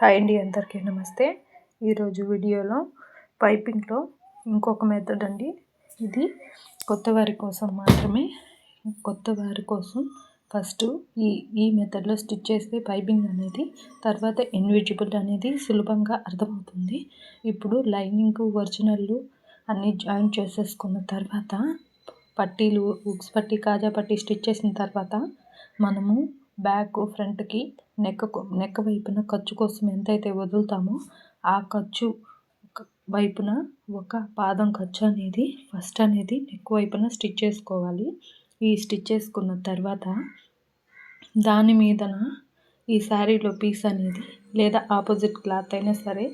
Hi అండి అందరికీ నమస్తే. ఈరోజు వీడియోలో పైపింగ్లో ఇంకొక మెథడ్ అండి. ఇది కొత్త వారి కోసం మాత్రమే కొత్త వారి కోసం ఫస్ట్ ఈ ఈ మెథడ్లో స్టిచ్ చేస్తే పైపింగ్ అనేది తర్వాత ఇన్విజిబుల్ అనేది సులభంగా అర్థమవుతుంది. ఇప్పుడు లైనింగ్ ఒరిజినల్లు అన్నీ జాయిన్ చేసేసుకున్న తర్వాత పట్టీలు ఉక్స్ పట్టీ కాజా పట్టీ స్టిచ్ చేసిన తర్వాత మనము బ్యాక్ ఫ్రంట్కి నెక్కకు నెక్క వైపున ఖర్చు కోసం ఎంతైతే వదులుతామో ఆ ఖర్చు వైపున ఒక పాదం ఖర్చు అనేది ఫస్ట్ అనేది నెక్ వైపున స్టిచ్ చేసుకోవాలి. ఈ స్టిచ్ చేసుకున్న తర్వాత దాని మీదన ఈ శారీలో పీస్ అనేది లేదా ఆపోజిట్ క్లాత్ అయినా సరే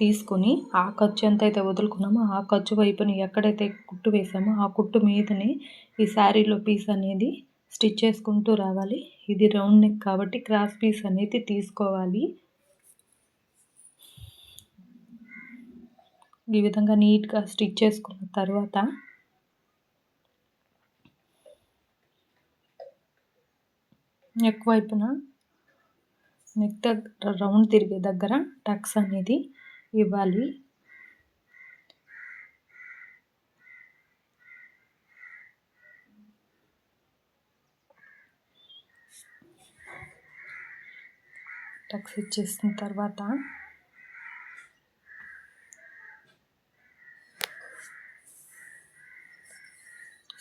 తీసుకొని ఆ ఖర్చు ఎంతైతే వదులుకున్నామో ఆ ఖర్చు వైపుని ఎక్కడైతే కుట్టు వేసామో ఆ కుట్టు మీదనే ఈ శారీలో పీస్ అనేది స్టిచ్ చేసుకుంటూ రావాలి. ఇది రౌండ్ నెక్ కాబట్టి క్రాస్ పీస్ అనేది తీసుకోవాలి. ఈ విధంగా నీట్గా స్టిచ్ చేసుకున్న తర్వాత నెక్ వైపున నెక్ దగ్గర రౌండ్ తిరిగే దగ్గర టక్స్ అనేది ఇవ్వాలి. టక్స్ ఇచ్చేసిన తర్వాత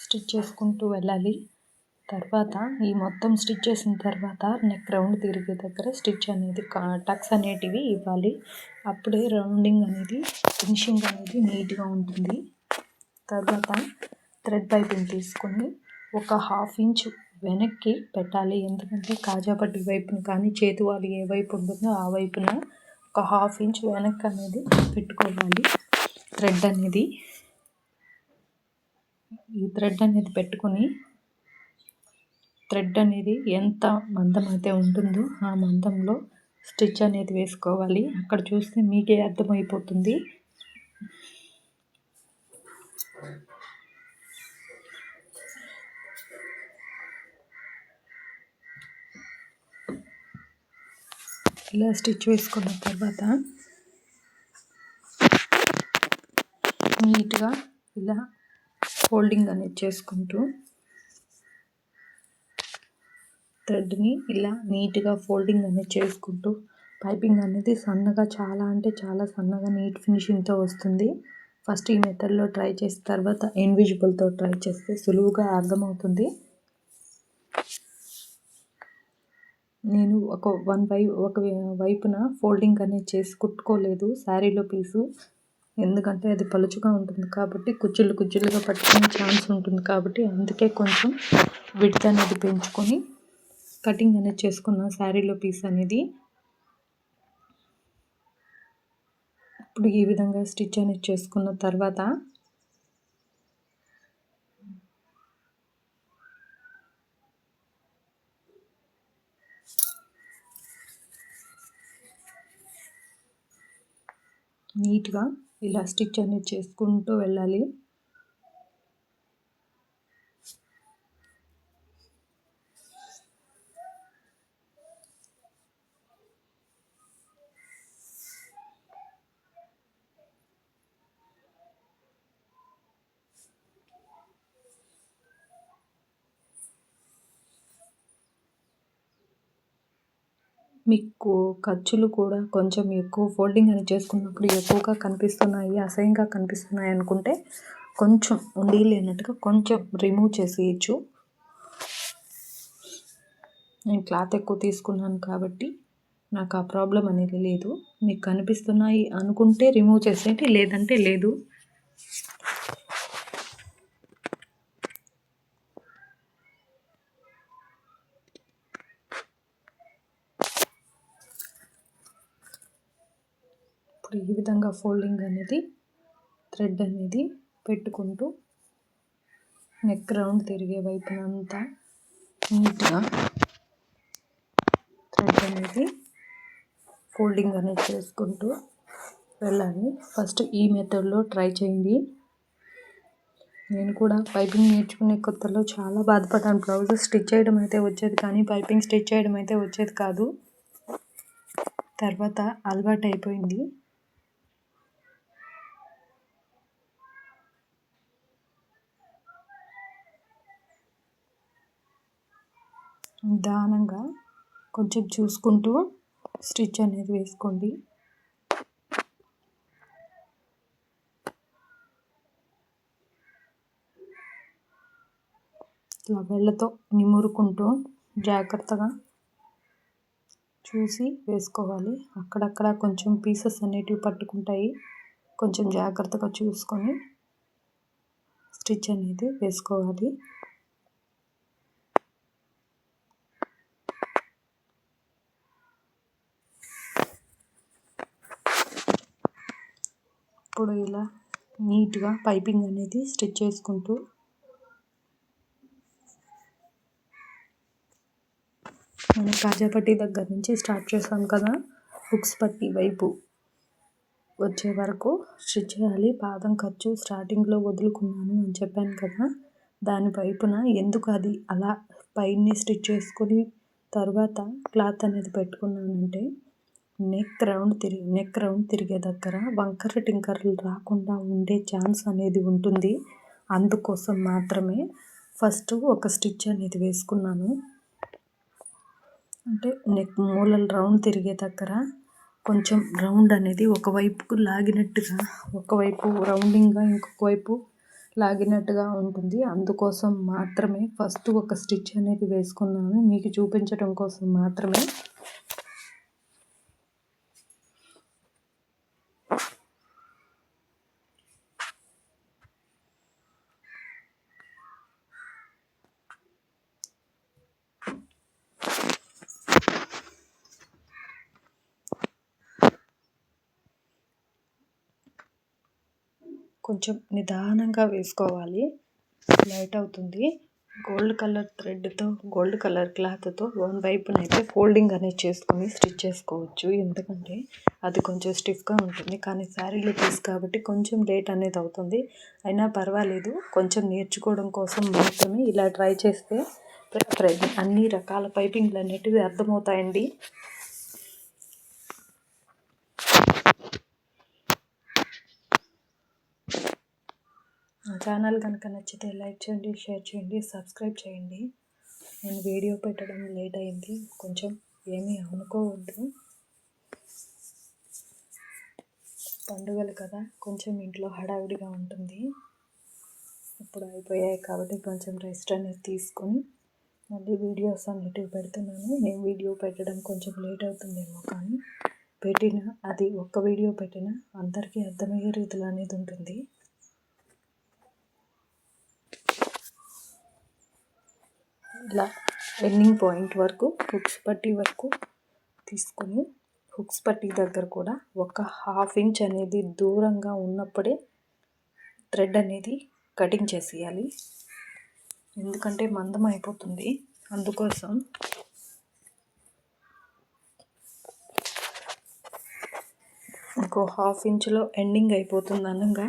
స్టిచ్ చేసుకుంటూ వెళ్ళాలి. తర్వాత ఈ మొత్తం స్టిచ్ చేసిన తర్వాత నెక్ రౌండ్ తిరిగే దగ్గర స్టిచ్ అనేది టక్స్ అనేటివి ఇవ్వాలి. అప్పుడే రౌండింగ్ అనేది ఫినిషింగ్ అనేది నీట్గా ఉంటుంది. తర్వాత థ్రెడ్ పైపింగ్ తీసుకొని ఒక హాఫ్ ఇంచ్ వెనక్కి పెట్టాలి. ఎందుకంటే కాజాపట్టి వైపున కానీ చేతి వాళ్ళు ఏ వైపు ఉంటుందో ఆ వైపున ఒక హాఫ్ ఇంచ్ వెనక్కి అనేది పెట్టుకోవాలి. థ్రెడ్ అనేది. ఈ థ్రెడ్ అనేది పెట్టుకొని థ్రెడ్ అనేది ఎంత మందం అయితే ఉంటుందో ఆ మందంలో స్టిచ్ అనేది వేసుకోవాలి. అక్కడ చూస్తే మీకే అర్థమైపోతుంది. ఇలా స్టిచ్ వేసుకున్న తర్వాత నీట్గా ఇలా ఫోల్డింగ్ అనేది చేసుకుంటూ థ్రెడ్ని ఇలా నీట్గా ఫోల్డింగ్ అనేది చేసుకుంటూ పైపింగ్ అనేది సన్నగా చాలా అంటే చాలా సన్నగా నీట్ ఫినిషింగ్తో వస్తుంది. ఫస్ట్ ఈ మెథడ్లో ట్రై చేసిన తర్వాత ఇన్విజిబుల్తో ట్రై చేస్తే సులువుగా అర్థమవుతుంది. నేను ఒక వన్ వై ఒక వైపున ఫోల్డింగ్ అనేది చేసి కుట్టుకోలేదు శారీలో పీసు. ఎందుకంటే అది పలుచుగా ఉంటుంది కాబట్టి కుచ్చులు కుచ్చులుగా పట్టుకునే ఛాన్స్ ఉంటుంది కాబట్టి అందుకే కొంచెం విడ్త్ అనేది పెంచుకొని కటింగ్ అనేది చేసుకున్న శారీలో పీస్ అనేది. ఇప్పుడు ఈ విధంగా స్టిచ్ అనేది చేసుకున్న తర్వాత నీట్గా ఇలా స్టిచ్ అనేది చేసుకుంటూ వెళ్ళాలి. మీకు ఖర్చులు కూడా కొంచెం ఎక్కువ ఫోల్డింగ్ అని చేసుకున్నప్పుడు ఎక్కువగా కనిపిస్తున్నాయి అసహ్యంగా కనిపిస్తున్నాయి అనుకుంటే కొంచెం ఉండి లేనట్టుగా కొంచెం రిమూవ్ చేసేయచ్చు. నేను క్లాత్ ఎక్కువ తీసుకున్నాను కాబట్టి నాకు ఆ ప్రాబ్లం అనేది లేదు. మీకు కనిపిస్తున్నాయి అనుకుంటే రిమూవ్ చేసేయండి లేదంటే లేదు. ఇప్పుడు ఈ విధంగా ఫోల్డింగ్ అనేది థ్రెడ్ అనేది పెట్టుకుంటూ నెక్ రౌండ్ తిరిగే వైపునంతా నీట్గా థ్రెడ్ అనేది ఫోల్డింగ్ అనేది చేసుకుంటూ వెళ్ళాలి. ఫస్ట్ ఈ మెథడ్లో ట్రై చేయండి. నేను కూడా పైపింగ్ నేర్చుకునే కొత్తలో చాలా బాధపడ్డాను. బ్లౌజ్ స్టిచ్ చేయడం అయితే వచ్చేది కానీ పైపింగ్ స్టిచ్ చేయడం అయితే వచ్చేది కాదు. తర్వాత అలవాటు అయిపోయింది నిదానంగా కొంచెం చూసుకుంటూ స్టిచ్ అనేది వేసుకోండి. ఇట్లా వెళ్ళతో నిమురుకుంటూ జాగ్రత్తగా చూసి వేసుకోవాలి. అక్కడక్కడ కొంచెం పీసెస్ అనేటివి పట్టుకుంటాయి. కొంచెం జాగ్రత్తగా చూసుకొని స్టిచ్ అనేది వేసుకోవాలి. ఇప్పుడు ఇలా నీట్గా పైపింగ్ అనేది స్టిచ్ చేసుకుంటూ మనం కాజాపట్టి దగ్గర నుంచి స్టార్ట్ చేసాం కదా హుక్స్ పట్టి వైపు వచ్చే వరకు స్టిచ్ చేయాలి. పాదం ఖర్చు స్టార్టింగ్లో వదులుకున్నాను అని చెప్పాను కదా దాని వైపున ఎందుకు అది అలా పైన స్టిచ్ చేసుకొని తర్వాత క్లాత్ అనేది పెట్టుకున్నానంటే నెక్ రౌండ్ తిరిగి నెక్ రౌండ్ తిరిగే దగ్గర వంకర టింకర్లు రాకుండా ఉండే ఛాన్స్ అనేది ఉంటుంది. అందుకోసం మాత్రమే ఫస్ట్ ఒక స్టిచ్ అనేది వేసుకున్నాను. అంటే నెక్ మూలలు రౌండ్ తిరిగే దగ్గర కొంచెం రౌండ్ అనేది ఒకవైపుకు లాగినట్టుగా ఒకవైపు రౌండింగ్గా ఇంకొక వైపు లాగినట్టుగా ఉంటుంది. అందుకోసం మాత్రమే ఫస్ట్ ఒక స్టిచ్ అనేది వేసుకున్నాను. మీకు చూపించడం కోసం మాత్రమే కొంచెం నిదానంగా వేసుకోవాలి. లైట్ అవుతుంది. గోల్డ్ కలర్ థ్రెడ్తో గోల్డ్ కలర్ క్లాత్తో వన్ వైపునైతే ఫోల్డింగ్ అనేది చేసుకొని స్టిచ్ చేసుకోవచ్చు. ఎందుకంటే అది కొంచెం స్టిఫ్గా ఉంటుంది. కానీ శారీలు పీస్ కాబట్టి కొంచెం లేట్ అనేది అవుతుంది. అయినా పర్వాలేదు. కొంచెం నేర్చుకోవడం కోసం మాత్రమే ఇలా ట్రై చేస్తే అన్ని రకాల పైపింగ్లు అనేటివి అర్థమవుతాయండి. ఛానల్ కనుక నచ్చితే లైక్ చేయండి షేర్ చేయండి సబ్స్క్రైబ్ చేయండి. నేను వీడియో పెట్టడం లేట్ అయింది. కొంచెం ఏమీ అనుకోవద్దు. పండుగలు కదా కొంచెం ఇంట్లో హడావిడిగా ఉంటుంది. ఇప్పుడు అయిపోయాయి కాబట్టి కొంచెం రెస్ట్ అనేది తీసుకొని మళ్ళీ వీడియోస్ అన్నిటివి పెడుతున్నాను. నేను వీడియో పెట్టడం కొంచెం లేట్ అవుతుందేమో కానీ పెట్టిన అది ఒక్క వీడియో పెట్టిన అందరికీ అర్థమయ్యే రీతిలో అనేది ఉంటుంది. ఇలా ఎండింగ్ పాయింట్ వరకు హుక్స్ పట్టి వరకు తీసుకొని హుక్స్ పట్టి దగ్గర కూడా ఒక హాఫ్ ఇంచ్ అనేది దూరంగా ఉన్నప్పుడే థ్రెడ్ అనేది కటింగ్ చేసేయాలి. ఎందుకంటే మందం అయిపోతుంది. అందుకోసం ఇంకో హాఫ్ ఇంచ్లో ఎండింగ్ అయిపోతుంది అనగా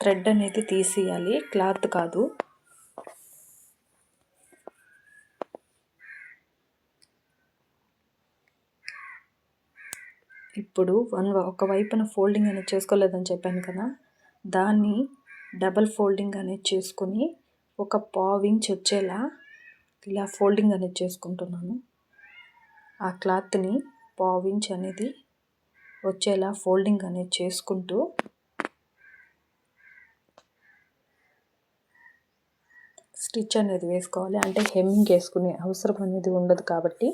థ్రెడ్ అనేది తీసేయాలి. క్లాత్ కాదు. ఇప్పుడు వన్ ఒక వైపున ఫోల్డింగ్ అనేది చేసుకోలేదని చెప్పాను కదా దాన్ని డబల్ ఫోల్డింగ్ అనేది చేసుకొని ఒక పావు ఇంచ్ వచ్చేలా ఇలా ఫోల్డింగ్ అనేది చేసుకుంటున్నాను. ఆ క్లాత్ని పావు ఇంచ్ అనేది వచ్చేలా ఫోల్డింగ్ అనేది చేసుకుంటూ స్టిచ్ అనేది వేసుకోవాలి. అంటే హెమ్మింగ్ వేసుకునే అవసరం అనేది ఉండదు కాబట్టి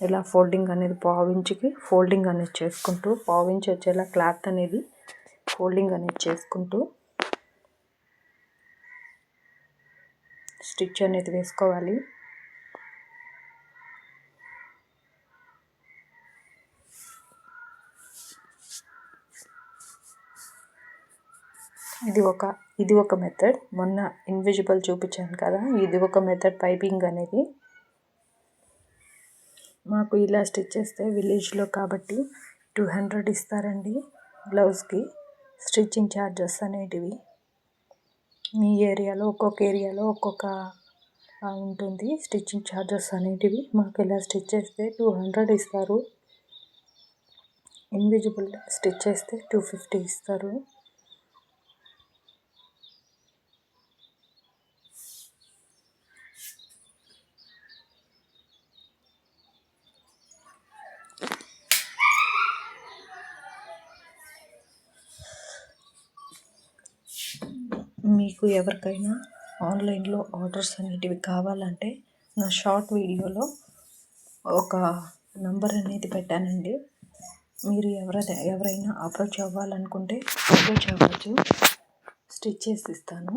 ఇలా ఫోల్డింగ్ అనేది పావించికి ఫోల్డింగ్ అనేది చేసుకుంటూ పావించి వచ్చేలా క్లాత్ అనేది ఫోల్డింగ్ అనేది చేసుకుంటూ స్టిచ్ అనేది వేసుకోవాలి. ఇది ఒక ఇది ఒక మెథడ్ మొన్న ఇన్విజిబుల్ చూపించాను కదా ఇది ఒక మెథడ్ పైపింగ్ అనేది మాకు ఇలా స్టిచ్ చేస్తే విలేజ్లో కాబట్టి టూ హండ్రెడ్ ఇస్తారండి బ్లౌజ్కి. స్టిచ్చింగ్ ఛార్జెస్ అనేటివి. మీ ఏరియాలో ఒక్కొక్క ఏరియాలో ఒక్కొక్క ఉంటుంది. స్టిచ్చింగ్ ఛార్జెస్ అనేటివి. మాకు ఇలా స్టిచ్ చేస్తే టూ హండ్రెడ్ ఇస్తారు. ఇన్విజిబుల్ స్టిచ్ చేస్తే టూ ఫిఫ్టీ ఇస్తారు. మీకు ఎవరికైనా ఆన్లైన్లో ఆర్డర్స్ అనేటివి కావాలంటే నా షార్ట్ వీడియోలో ఒక నంబర్ అనేది పెట్టానండి. మీరు ఎవరైనా ఎవరైనా అప్రోచ్ అవ్వాలనుకుంటే అప్రోచ్ అవ్వచ్చు. స్టిచ్ చేసి ఇస్తాను.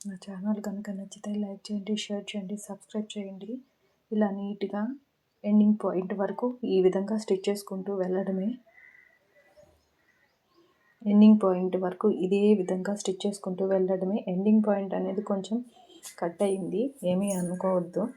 నా ఛానల్ కనుక నచ్చితే లైక్ చేయండి షేర్ చేయండి సబ్స్క్రైబ్ చేయండి. ఇలా నీట్గా ఎండింగ్ పాయింట్ వరకు ఈ విధంగా స్టిచ్ చేసుకుంటూ వెళ్ళడమే. ఎండింగ్ పాయింట్ వరకు ఇదే విధంగా స్టిచ్ చేసుకుంటూ వెళ్ళడమే. ఎండింగ్ పాయింట్ అనేది కొంచెం కట్ అయింది. ఏమీ అనుకోవద్దు.